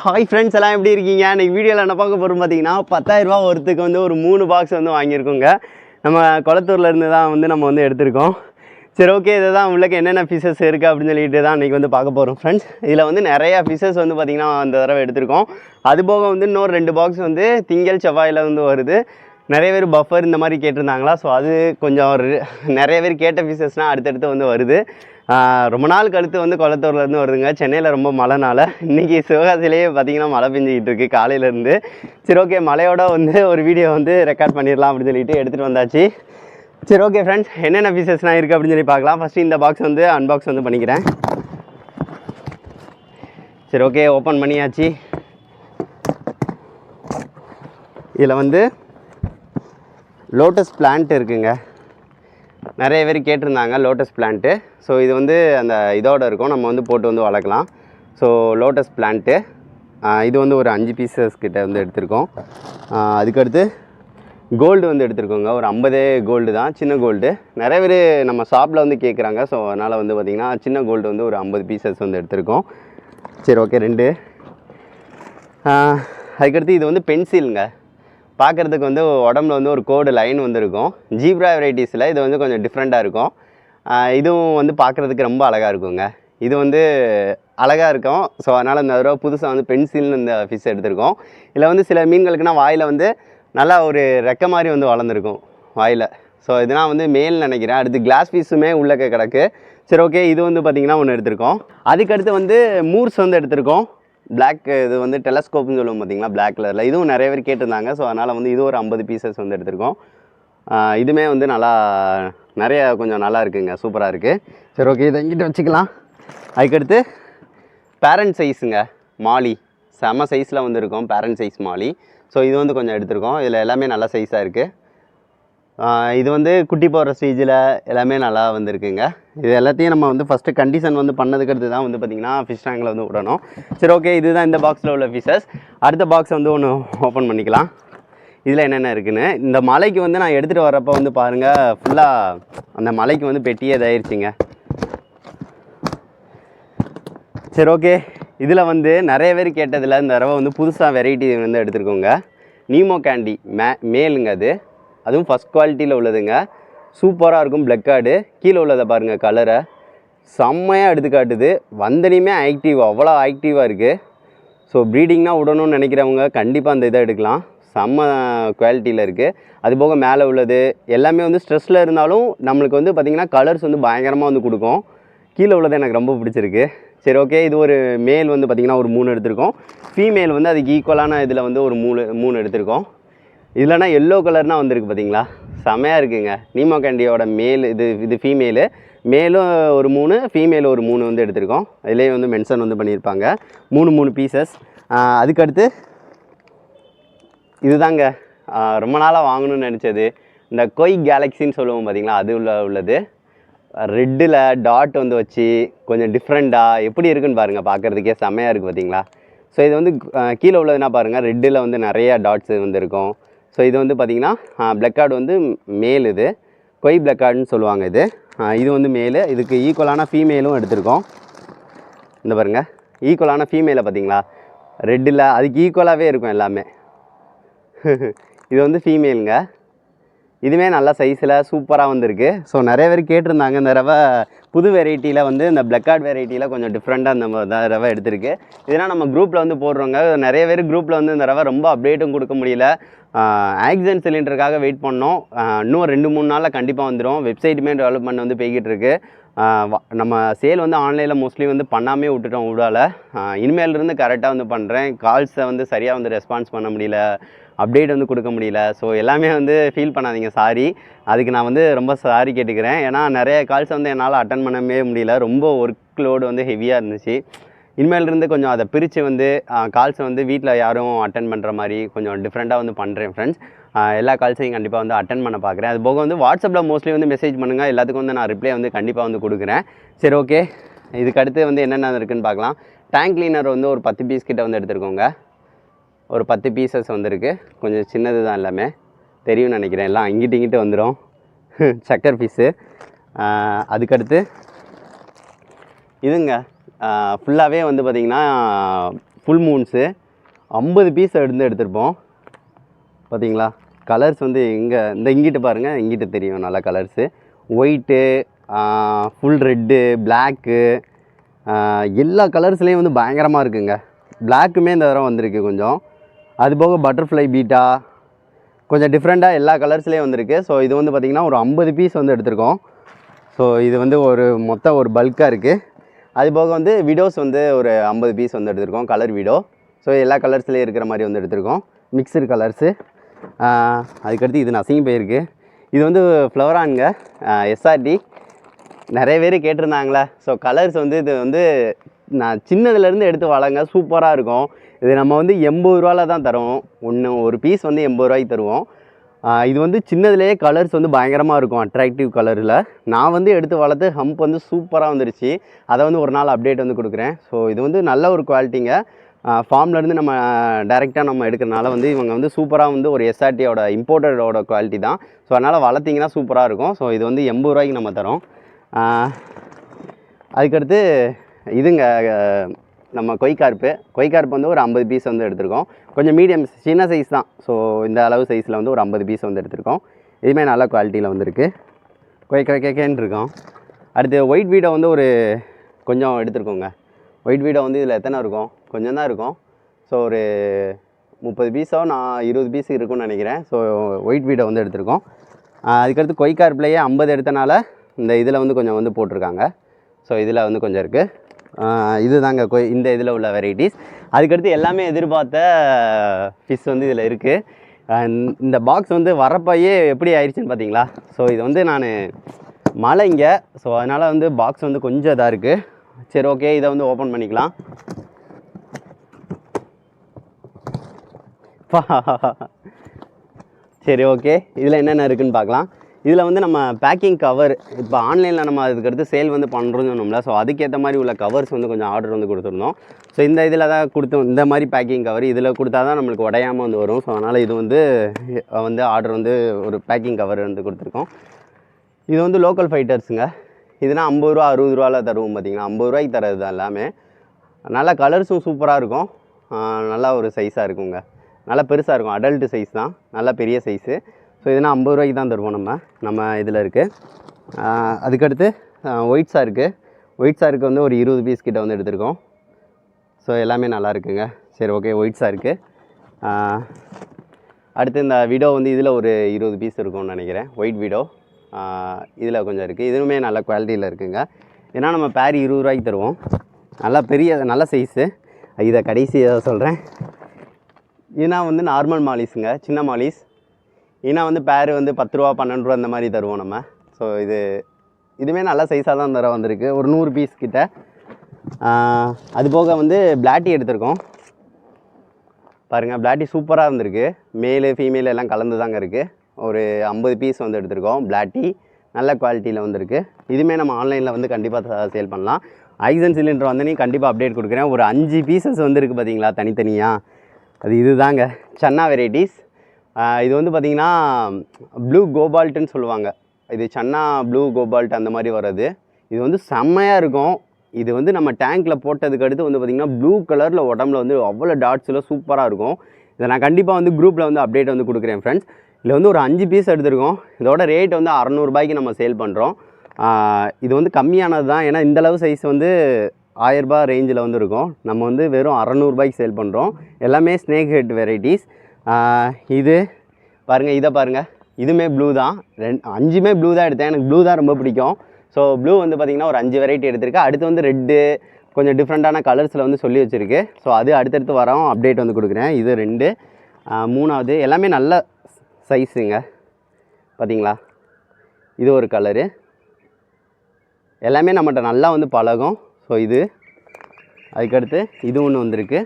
Hi friends எல்லாம் எப்படி இருக்கீங்க? இன்னைக்கு வீடியோவில் என்ன பார்க்க போகிறோம் பார்த்தீங்கன்னா பத்தாயிரரூபா ஒருத்துக்கு வந்து ஒரு மூணு பாக்ஸ் வந்து வாங்கியிருக்கோங்க. நம்ம குளத்தூர்லேருந்து தான் வந்து நம்ம வந்து எடுத்திருக்கோம். சரி ஓகே இதை தான் உள்ளக்கு என்னென்ன ஃபிஷஸ் இருக்குது அப்படின்னு சொல்லிட்டு தான் இன்றைக்கி வந்து பார்க்க போகிறோம் ஃப்ரெண்ட்ஸ் இதில் வந்து நிறையா ஃபிஷஸ் வந்து பார்த்திங்கன்னா அந்த தடவை எடுத்திருக்கோம். அது போக வந்து இன்னொரு ரெண்டு பாக்ஸ் வந்து திங்கள் செவ்வாயில் வந்து வருது. நிறைய பேர் பஃபர் இந்த மாதிரி கேட்டிருந்தாங்களா? ஸோ அது கொஞ்சம் ஒரு நிறைய பேர் கேட்ட ஃபிஷஸ்னால் அடுத்தடுத்து வந்து வருது. ரொம்ப நாள் கழுத்து வந்து குளத்தூர்லேருந்து வருதுங்க. சென்னையில் ரொம்ப மழைனால. இன்றைக்கி சிவகாசிலேயே பார்த்தீங்கன்னா மழை பெஞ்சிக்கிட்டு இருக்கு. காலையிலேருந்து சரி ஓகே மழையோட வந்து ஒரு வீடியோ வந்து ரெக்கார்ட் பண்ணிடலாம் அப்படின்னு சொல்லிட்டு எடுத்துகிட்டு வந்தாச்சு. சரி ஓகே ஃப்ரெண்ட்ஸ் என்னென்ன பீசஸ்லாம் இருக்குது அப்படின்னு சொல்லி பார்க்கலாம். ஃபஸ்ட்டு இந்த பாக்ஸ் வந்து அன்பாக்ஸ் வந்து பண்ணிக்கிறேன். சரி ஓகே ஓப்பன் பண்ணியாச்சு. இதில் வந்து லோட்டஸ் பிளான்ட் இருக்குங்க. நிறைய பேர் கேட்டிருந்தாங்க லோட்டஸ் பிளான்ட்டு ஸோ இது வந்து அந்த இதோட இருக்கும். நம்ம வந்து போட்டு வந்து வளர்க்கலாம். ஸோ லோட்டஸ் பிளான்ட்டு இது வந்து ஒரு அஞ்சு பீசஸ் கிட்ட வந்து எடுத்திருக்கோம். அதுக்கடுத்து கோல்டு வந்து எடுத்துருக்கோங்க. ஒரு ஐம்பதே கோல்டு தான். சின்ன கோல்டு நிறைய பேர் நம்ம ஷாப்பில் வந்து கேட்குறாங்க ஸோ அதனால் வந்து பார்த்திங்கன்னா சின்ன கோல்டு வந்து ஒரு ஐம்பது பீசஸ் வந்து எடுத்திருக்கோம். சரி ஓகே ரெண்டு. அதுக்கடுத்து இது வந்து பென்சிலுங்க பார்க்குறதுக்கு வந்து உடம்புல வந்து ஒரு கோடு லைன் வந்திருக்கும். ஜீப்ரா வெரைட்டிஸில் இது வந்து கொஞ்சம் டிஃப்ரெண்ட்டாக இருக்கும். இதுவும் வந்து பார்க்குறதுக்கு ரொம்ப அழகாக இருக்குங்க. இது வந்து அழகாக இருக்கும். ஸோ அதனால் இந்த தடவை புதுசாக வந்து பென்சில்னு இந்த ஃபிஷ் எடுத்திருக்கோம். இதில் வந்து சில மீன்களுக்குனா வாயில் வந்து நல்லா ஒரு ரெக்க மாதிரி வந்து வளர்ந்துருக்கும் வாயில். ஸோ இதெல்லாம் வந்து மேல் நினைக்கிறேன். அடுத்து கிளாஸ் பீஸுமே உள்ளக்க கிடக்கு. சரி ஓகே இது வந்து பார்த்திங்கன்னா ஒன்று எடுத்திருக்கோம். அதுக்கடுத்து வந்து மூர்ஸ் வந்து எடுத்திருக்கோம். பிளாக் இது வந்து டெலஸ்கோப்னு சொல்லுவோம் பார்த்தீங்களா பிளாக் கலரில் இதுவும் நிறைய பேர் கேட்டிருந்தாங்க. ஸோ அதனால் வந்து இது ஒரு ஐம்பது பீசஸ் வந்து எடுத்திருக்கோம். இதுவுமே இதுமே வந்து நல்லா நிறைய கொஞ்சம் நல்லா இருக்குங்க. சூப்பராக இருக்குது சரி ஓகே இதை எங்கிட்ட வச்சுக்கலாம். அதுக்கடுத்து பேரண்ட் சைஸுங்க மாலி. செம சைஸில் வந்து இருக்கும். பேரண்ட் சைஸ் மாலி. ஸோ இது வந்து கொஞ்சம் எடுத்திருக்கோம். இதில் எல்லாமே நல்ல சைஸாக இருக்குது இது வந்து குட்டி போடுற ஸ்டேஜில் எல்லாமே நல்லா வந்திருக்குங்க. இது எல்லாத்தையும் நம்ம வந்து ஃபஸ்ட்டு கண்டிஷன் வந்து பண்ணதுக்கு அடுத்து தான் வந்து பார்த்திங்கன்னா ஃபிஷ் டேங்கில் வந்து விடணும். சரி ஓகே இதுதான் இந்த பாக்ஸில் உள்ள ஃபிஷஸ் அடுத்த பாக்ஸ் வந்து ஒன்று ஓப்பன் பண்ணிக்கலாம். இதில் என்னென்ன இருக்குன்னு இந்த மலைக்கு வந்து நான் எடுத்துகிட்டு வரப்போ வந்து பாருங்கள் ஃபுல்லாக அந்த மலைக்கு வந்து பெட்டியே இதாயிருச்சுங்க. சரி ஓகே இதில் வந்து நிறைய பேர் கேட்டதில் இந்த தடவை வந்து புதுசாக வெரைட்டி வந்து எடுத்துருக்கோங்க. நீமோ கேண்டி மே மேலுங்க அது. அதுவும் ஃபஸ்ட் குவாலிட்டியில் உள்ளதுங்க. சூப்பராக இருக்கும் பிளக் கார்டு கீழே உள்ளதை பாருங்கள் கலரை செம்மையாக எடுத்து காட்டுது. வந்தனையுமே ஆக்டிவ் அவ்வளோ ஆக்டிவாக இருக்குது ஸோ ப்ரீடிங்னா விடணும்னு நினைக்கிறவங்க கண்டிப்பாக அந்த இதை எடுக்கலாம். செம்ம குவாலிட்டியில் இருக்குது அது போக மேலே உள்ளது. எல்லாமே வந்து ஸ்ட்ரெஸ்ஸில் இருந்தாலும் நம்மளுக்கு வந்து பார்த்திங்கன்னா கலர்ஸ் வந்து பயங்கரமாக வந்து கொடுக்கும். கீழே உள்ளது எனக்கு ரொம்ப பிடிச்சிருக்கு. சரி ஓகே இது ஒரு மேல் வந்து பார்த்திங்கன்னா ஒரு மூணு எடுத்திருக்கோம். ஃபீமேல் வந்து அதுக்கு ஈக்குவலான இதில் வந்து ஒரு மூணு மூணு எடுத்திருக்கோம். இல்லைனா எல்லோ கலர்னால் வந்திருக்கு பார்த்தீங்களா? செமையாக இருக்குங்க. நீமோ கேண்டியோட மேல் இது இது ஃபீமேலு மேலும் ஒரு மூணு ஃபீமேல் ஒரு மூணு வந்து எடுத்திருக்கோம். அதிலே வந்து மென்ஷன் வந்து பண்ணியிருப்பாங்க. மூணு மூணு பீசஸ் அதுக்கடுத்து இதுதாங்க. ரொம்ப நாளாக வாங்கணும்னு நினச்சது. இந்த கொய் கேலக்ஸின்னு சொல்லுவோம் பார்த்தீங்களா? அது உள்ள உள்ளது. ரெட்டில் டாட் வந்து வச்சு கொஞ்சம் டிஃப்ரெண்ட்டாக எப்படி இருக்குன்னு பாருங்கள் பார்க்குறதுக்கே செமையாக இருக்குது பார்த்தீங்களா? ஸோ இது வந்து கீழே உள்ளதுனா பாருங்கள் ரெட்டில் வந்து நிறையா டாட்ஸ் வந்து இருக்கும். ஸோ இது வந்து பார்த்திங்கன்னா பிளக் கார்டு வந்து மேல் இது. கொய் பிளக் கார்டுன்னு சொல்லுவாங்க இது. இது வந்து மேலு இதுக்கு ஈக்குவலான ஃபீமேலும் எடுத்திருக்கோம். இந்த பாருங்க. ஈக்குவலான ஃபீமேலை பார்த்தீங்களா ரெட்டில் அதுக்கு ஈக்குவலாகவே இருக்கும் எல்லாமே. இது வந்து ஃபீமேலுங்க இதுவே நல்ல சைஸில் சூப்பராக வந்திருக்கு. ஸோ நிறைய பேர் கேட்டிருந்தாங்க இந்த தடவை புது வெரைட்டியில் வந்து இந்த பிளக்கார்ட் வெரைட்டியில் கொஞ்சம் டிஃப்ரெண்ட்டாக இந்த ரவை தடவை எடுத்திருக்கு. இதெல்லாம் நம்ம குரூப்பில் வந்து போடுறோங்க. நிறைய பேர் குரூப்பில் வந்து இந்த தடவை ரொம்ப அப்டேட்டும் கொடுக்க முடியல. ஆக்சிஜன் சிலிண்டருக்காக வெயிட் பண்ணோம். இன்னும் ரெண்டு மூணு நாளில் கண்டிப்பாக வந்துடும் வெப்சைட்டுமே டெவலப்மெண்ட் வந்து போய்கிட்டு இருக்கு. நம்ம சேல் வந்து ஆன்லைனில் மோஸ்ட்லி வந்து பண்ணாமே விட்டுட்டோம் விடால இனிமேலிருந்து கரெக்டாக வந்து பண்ணுறேன் கால்ஸை வந்து சரியாக வந்து ரெஸ்பான்ஸ் பண்ண முடியல. அப்டேட் வந்து கொடுக்க முடியல. ஸோ எல்லாமே வந்து ஃபீல் பண்ணாதீங்க சாரி அதுக்கு நான் வந்து ரொம்ப சாரி கேட்டுக்கிறேன். ஏன்னா நிறைய கால்ஸ் வந்து என்னால் அட்டன் பண்ணவே முடியல. ரொம்ப ஒர்க் லோடு வந்து ஹெவியாக இருந்துச்சு. இனிமேல் இருந்து கொஞ்சம் அதை பிரித்து வந்து கால்ஸை வந்து வீட்டில் யாரும் அட்டன் பண்ணுற மாதிரி கொஞ்சம் டிஃப்ரெண்ட்டாக வந்து பண்ணுறேன் ஃப்ரெண்ட்ஸ் எல்லா கால்ஸையும் கண்டிப்பாக வந்து அட்டன் பண்ண பார்க்குறேன் அது போக வந்து வாட்ஸ்அப்பில் மோஸ்ட்லி வந்து மெசேஜ் பண்ணுங்கள் எல்லாத்துக்கும் வந்து நான் ரிப்ளை வந்து கண்டிப்பாக வந்து கொடுக்குறேன். சரி ஓகே இதுக்கு அடுத்து வந்து என்னென்ன இருக்குதுன்னு பார்க்கலாம். டேங்க் கிளீனர் வந்து ஒரு பத்து பீஸ் கிட்ட வந்து எடுத்துருக்கோங்க. ஒரு பத்து பீசஸ் வந்திருக்கு. கொஞ்சம் சின்னது தான் எல்லாமே. தெரியும்னு நினைக்கிறேன். எல்லாம் இங்கிட்டு இங்கிட்டு வந்துடும் சக்கர் பீஸு அதுக்கடுத்து இதுங்க. ஃபுல்லாகவே வந்து பார்த்திங்கன்னா ஃபுல் மூன்ஸு ஐம்பது பீஸ் எடுத்து எடுத்திருப்போம். பார்த்திங்களா கலர்ஸ் வந்து இங்கே இந்த இங்கிட்டு பாருங்கள் இங்கிட்டு தெரியும் நல்லா colours white full red black எல்லா கலர்ஸ்லேயும் வந்து பயங்கரமாக இருக்குங்க. பிளாக்குமே இந்த தடவை வந்திருக்கு கொஞ்சம். அது போக பட்டர்ஃப்ளை பீட்டா கொஞ்சம் டிஃப்ரெண்ட்டாக எல்லா கலர்ஸ்லேயும் வந்திருக்கு. ஸோ இது வந்து பார்த்திங்கன்னா ஒரு ஐம்பது பீஸ் வந்து எடுத்திருக்கோம். ஸோ இது வந்து ஒரு மொத்தம் ஒரு பல்காக இருக்குது அது போக வந்து விடோஸ் வந்து ஒரு ஐம்பது பீஸ் வந்து எடுத்திருக்கோம் கலர் விடோ ஸோ எல்லா கலர்ஸ்லேயும் இருக்கிற மாதிரி வந்து எடுத்திருக்கோம். மிக்சர் கலர்ஸு அதுக்கடுத்து இது நசிங்கி போயிருக்கு. இது வந்து ஃப்ளவரானுங்க எஸ்ஆர்டி நிறைய பேர் கேட்டிருந்தாங்களே. ஸோ கலர்ஸ் வந்து இது வந்து நான் சின்னதுலேருந்து எடுத்து வளங்க சூப்பராக இருக்கும். இது நம்ம வந்து எண்பது ரூபாவில் தான் தருவோம். ஒன்று ஒரு பீஸ் வந்து எண்பது ரூபாய்க்கு தருவோம். இது வந்து சின்னதுலேயே கலர்ஸ் வந்து பயங்கரமாக இருக்கும் அட்ராக்டிவ் கலரில் நான் வந்து எடுத்து வளர்த்து ஹம்ப் வந்து சூப்பராக வந்துருச்சு. அதை வந்து ஒரு நாள் அப்டேட் வந்து கொடுக்குறேன். ஸோ இது வந்து நல்ல ஒரு குவாலிட்டிங்க ஃபார்ம்லேருந்து நம்ம டைரெக்டாக நம்ம எடுக்கிறனால வந்து இவங்க வந்து சூப்பராக வந்து ஒரு எஸ்ஆர்டியோட இம்போர்ட்டடோட குவாலிட்டி தான். ஸோ அதனால் வளர்த்திங்கன்னா சூப்பராக இருக்கும். ஸோ இது வந்து எண்பது ரூபாய்க்கு நம்ம தரோம். அதுக்கடுத்து இதுங்க நம்ம கொய்கார்ப்பு. கொய்கார்ப்பு வந்து ஒரு ஐம்பது பீஸ் வந்து எடுத்திருக்கோம். கொஞ்சம் மீடியம் சின்ன சைஸ் தான். ஸோ இந்த அளவு சைஸில் வந்து ஒரு ஐம்பது பீஸ் வந்து எடுத்திருக்கோம். இதுவுமே நல்ல குவாலிட்டியில் வந்துருக்கு. கொய் கொய் கேக்கேன்னு இருக்கோம். அடுத்து ஒயிட் வீடோ வந்து ஒரு கொஞ்சம் எடுத்துருக்கோங்க. ஒயிட் வீடோ வந்து இதில் எத்தனை இருக்கும்? கொஞ்சம் தான் இருக்கும். ஸோ ஒரு முப்பது பீஸோ நான் இருபது பீஸ் இருக்கும்னு நினைக்கிறேன். ஸோ ஒயிட் வீடோ வந்து எடுத்திருக்கோம். அதுக்கடுத்து கொய்கார்ப்லேயே ஐம்பது எடுத்தனால இந்த இதில் வந்து கொஞ்சம் வந்து போட்டிருக்காங்க. ஸோ இதில் வந்து கொஞ்சம் இருக்குது இது தாங்க கொய் இந்த இதில் உள்ள வெரைட்டிஸ் அதுக்கடுத்து எல்லாமே எதிர்பார்த்த ஃபிஷ் வந்து இதில் இருக்குது இந்த பாக்ஸ் வந்து வரப்பையே எப்படி ஆயிடுச்சுன்னு பார்த்தீங்களா ஸோ இது வந்து நான் மழை இங்கே. ஸோ அதனால் வந்து பாக்ஸ் வந்து கொஞ்சம் இதாக இருக்குது சரி ஓகே இதை வந்து ஓப்பன் பண்ணிக்கலாம். சரி ஓகே இதில் என்னென்ன இருக்குதுன்னு பார்க்கலாம் இதில் வந்து நம்ம பேக்கிங் கவர் இப்போ ஆன்லைனில் நம்ம அதுக்கடுத்து சேல் வந்து பண்ணுறோம்னு சொன்னோம்ல ஸோ அதுக்கேற்ற மாதிரி உள்ள கவர்ஸ் வந்து கொஞ்சம் ஆர்டர் வந்து கொடுத்துருந்தோம் ஸோ இந்த இதில் தான் கொடுத்தோம் இந்த மாதிரி பேக்கிங் கவர் இதில் கொடுத்தா தான் நம்மளுக்கு உடையாமல் வந்து வரும். ஸோ அதனால் இது வந்து வந்து ஆர்டர் வந்து ஒரு பேக்கிங் கவர் வந்து கொடுத்துருக்கோம். இது வந்து லோக்கல் ஃபைட்டர்ஸுங்க இதுனா ஐம்பது ரூபா அறுபது ரூபாவில் தருவோம் பார்த்தீங்கன்னா ஐம்பது ரூபாய்க்கு தரது தான் எல்லாமே. நல்லா கலர்ஸும் சூப்பராக இருக்கும். நல்லா ஒரு சைஸாக இருக்குங்க. நல்லா பெருசாக இருக்கும். அடல்ட் சைஸ் தான். நல்லா பெரிய சைஸு ஸோ இதுனா ஐம்பது ரூபாய்க்கு தான் தருவோம் நம்ம. நம்ம இதில் இருக்குது அதுக்கடுத்து ஒயிட் சாருக்கு ஒயிட் சாருக்கு வந்து ஒரு இருபது பீஸ் கிட்ட வந்து எடுத்திருக்கோம். ஸோ எல்லாமே நல்லா இருக்குங்க. சரி ஓகே ஒயிட் சாருக்கு அடுத்து இந்த விடோ வந்து இதில் ஒரு இருபது பீஸ் இருக்கும்னு நினைக்கிறேன். ஒயிட் விடோ இதில் கொஞ்சம் இருக்குது இதுவுமே நல்ல குவாலிட்டியில் இருக்குங்க. ஏன்னா நம்ம பேர் இருபது ரூபாய்க்கு தருவோம். நல்லா பெரிய நல்ல சைஸு இதை கடைசியாக சொல்கிறேன் இதுனா வந்து நார்மல் மாலிஸுங்க சின்ன மாலிஸ் ஏன்னா வந்து பேர் வந்து பத்து ரூபா பன்னெண்டு ரூபா இந்த மாதிரி தருவோம் நம்ம. ஸோ இது இதுவுமே நல்ல சைஸாக தான் தர வந்திருக்கு. ஒரு நூறு பீஸ் கிட்ட. அது போக வந்து பிளாட்டி எடுத்திருக்கோம். பாருங்கள் பிளாட்டி சூப்பராக இருந்திருக்கு. மேலு ஃபீமேல் எல்லாம் கலந்து தாங்க இருக்குது ஒரு ஐம்பது பீஸ் வந்து எடுத்திருக்கோம் பிளாட்டி நல்ல குவாலிட்டியில் வந்திருக்கு. இதுவுமே நம்ம ஆன்லைனில் வந்து கண்டிப்பாக சேல் பண்ணலாம். ஆக்சிஜன் சிலிண்டர் வந்து நீ கண்டிப்பாக அப்டேட் கொடுக்குறேன். ஒரு அஞ்சு பீசஸ் வந்துருக்கு பார்த்தீங்களா தனித்தனியாக அது இதுதாங்க. சன்னா வெரைட்டிஸ் இது வந்து பார்த்திங்கன்னா ப்ளூ கோபால்ட்டுன்னு சொல்லுவாங்க. இது சன்னா ப்ளூ கோபால்ட் அந்த மாதிரி வர்றது. இது வந்து செம்மையாக இருக்கும். இது வந்து நம்ம டேங்க்கில் போட்டதுக்கு அடுத்து வந்து பார்த்திங்கன்னா ப்ளூ கலரில் உடம்புல வந்து அவ்வளோ டாட்ஸில் சூப்பராக இருக்கும். இதை நான் கண்டிப்பாக வந்து குரூப்பில் வந்து அப்டேட் வந்து கொடுக்குறேன் ஃப்ரெண்ட்ஸ் இதில் வந்து ஒரு அஞ்சு பீஸ் எடுத்திருக்கோம். இதோட ரேட் வந்து அறநூறுபாய்க்கு நம்ம சேல் பண்ணுறோம் இது வந்து கம்மியானது தான். ஏன்னா இந்த அளவு சைஸ் வந்து ஆயரரூபா ரேஞ்சில் வந்து இருக்கும். நம்ம வந்து வெறும் அறநூறுபாய்க்கு சேல் பண்ணுறோம் எல்லாமே ஸ்னேக் ஹெட் வெரைட்டிஸ் இது பாருங்கள் இதை பாருங்கள் இதுவுமே ப்ளூ தான். ரெண்டு அஞ்சுமே ப்ளூ தான் எடுத்தேன். எனக்கு ப்ளூ தான் ரொம்ப பிடிக்கும். ஸோ ப்ளூ வந்து பார்த்திங்கன்னா ஒரு அஞ்சு வெரைட்டி எடுத்திருக்கேன் அடுத்து வந்து ரெட்டு கொஞ்சம் டிஃப்ரெண்ட்டான கலர்ஸில் வந்து சொல்லி வச்சுருக்கு. ஸோ அது அடுத்தடுத்து வரோம். அப்டேட் வந்து கொடுக்குறேன். இது ரெண்டு. மூணாவது. எல்லாமே நல்ல சைஸுங்க பார்த்திங்களா இது ஒரு கலரு எல்லாமே நம்மகிட்ட நல்லா வந்து பழகும். ஸோ இது. அதுக்கடுத்து இது ஒன்று வந்திருக்கு.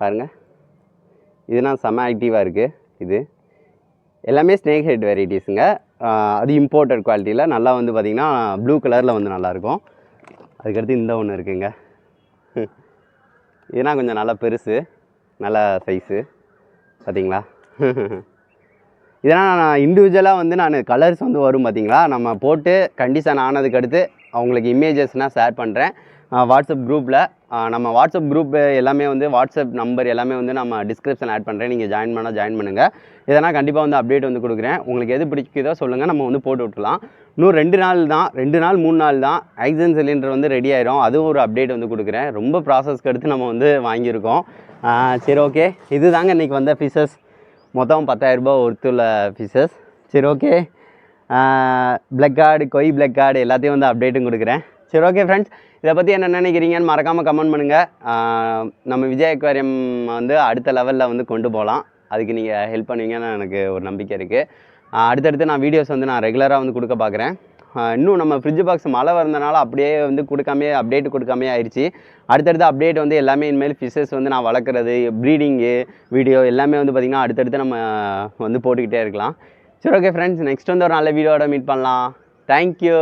பாருங்கள் இதுனா செம்ம ஆக்டிவாக இருக்குது இது எல்லாமே ஸ்னேக் ஹெட் வெரைட்டிஸுங்க அது இம்போர்ட்டட் குவாலிட்டியில் நல்லா வந்து பார்த்திங்கன்னா ப்ளூ கலரில் வந்து நல்லாயிருக்கும் அதுக்கடுத்து இந்த ஒன்று இருக்குங்க. இதுனா கொஞ்சம் நல்லா பெருசு நல்ல சைஸு பார்த்தீங்களா இதெல்லாம் நான் இண்டிவிஜுவலாக வந்து நான் கலர்ஸ் வந்து வரும் பார்த்தீங்களா நம்ம போட்டு கண்டிஷன் ஆனதுக்கு அடுத்து அவங்களுக்கு இமேஜஸ்னால் ஷேர் பண்ணுறேன் வாட்ஸ்அப் குரூப்பில் நம்ம வாட்ஸ்அப் குரூப் எல்லாமே வந்து வாட்ஸ்அப் நம்பர் எல்லாமே வந்து நம்ம டிஸ்கிரிப்ஷன் ஆட் பண்ணுறேன் நீங்கள் ஜாயின் பண்ணால் ஜாயின் பண்ணுங்கள் இதெல்லாம் கண்டிப்பாக வந்து அப்டேட் வந்து கொடுக்குறேன். உங்களுக்கு எது பிடிக்குதோ சொல்லுங்கள் நம்ம வந்து போட்டு விட்டுலாம் இன்னும் ரெண்டு நாள் தான் ரெண்டு நாள் மூணு நாள் தான் ஆக்சிஜன் சிலிண்டர் வந்து ரெடி ஆயிரும். அதுவும் ஒரு அப்டேட் வந்து கொடுக்குறேன். ரொம்ப ப்ராசஸ்க்கு அடுத்து நம்ம வந்து வாங்கியிருக்கோம். சரி ஓகே இது தாங்க இன்றைக்கி வந்த ஃபீஸஸ் மொத்தம் பத்தாயிரரூபா ஒருத்துள்ள ஃபீஸஸ் சரி ஓகே பிளக் கார்டு கொய் பிளக் கார்டு எல்லாத்தையும் வந்து அப்டேட்டும் கொடுக்குறேன். சரி ஓகே ஃப்ரெண்ட்ஸ் இதை பற்றி என்ன நினைக்கிறீங்கன்னு மறக்காமல் கமெண்ட் பண்ணுங்கள் நம்ம விஜய் அக்வாரியம் வந்து அடுத்த லெவலில் வந்து கொண்டு போகலாம் அதுக்கு நீங்கள் ஹெல்ப் பண்ணுவீங்கன்னு எனக்கு ஒரு நம்பிக்கை இருக்குது அடுத்தடுத்து நான் வீடியோஸ் வந்து நான் ரெகுலராக வந்து கொடுக்க பார்க்குறேன். இன்னும் நம்ம ஃப்ரிட்ஜ் பாக்ஸ் மழை வந்தனால அப்படியே வந்து கொடுக்காமே அப்டேட் கொடுக்காமே ஆயிடுச்சு அடுத்தடுத்து அப்டேட் வந்து எல்லாமே இனிமேல் ஃபிஷஸ் வந்து நான் வளர்க்குறது ப்ரீடிங்கு வீடியோ எல்லாமே வந்து பார்த்திங்கன்னா அடுத்தடுத்து நம்ம வந்து போட்டுக்கிட்டே இருக்கலாம். சரி ஓகே ஃப்ரெண்ட்ஸ் நெக்ஸ்ட் வந்து ஒரு நல்ல வீடியோட மீட் பண்ணலாம். தேங்க்யூ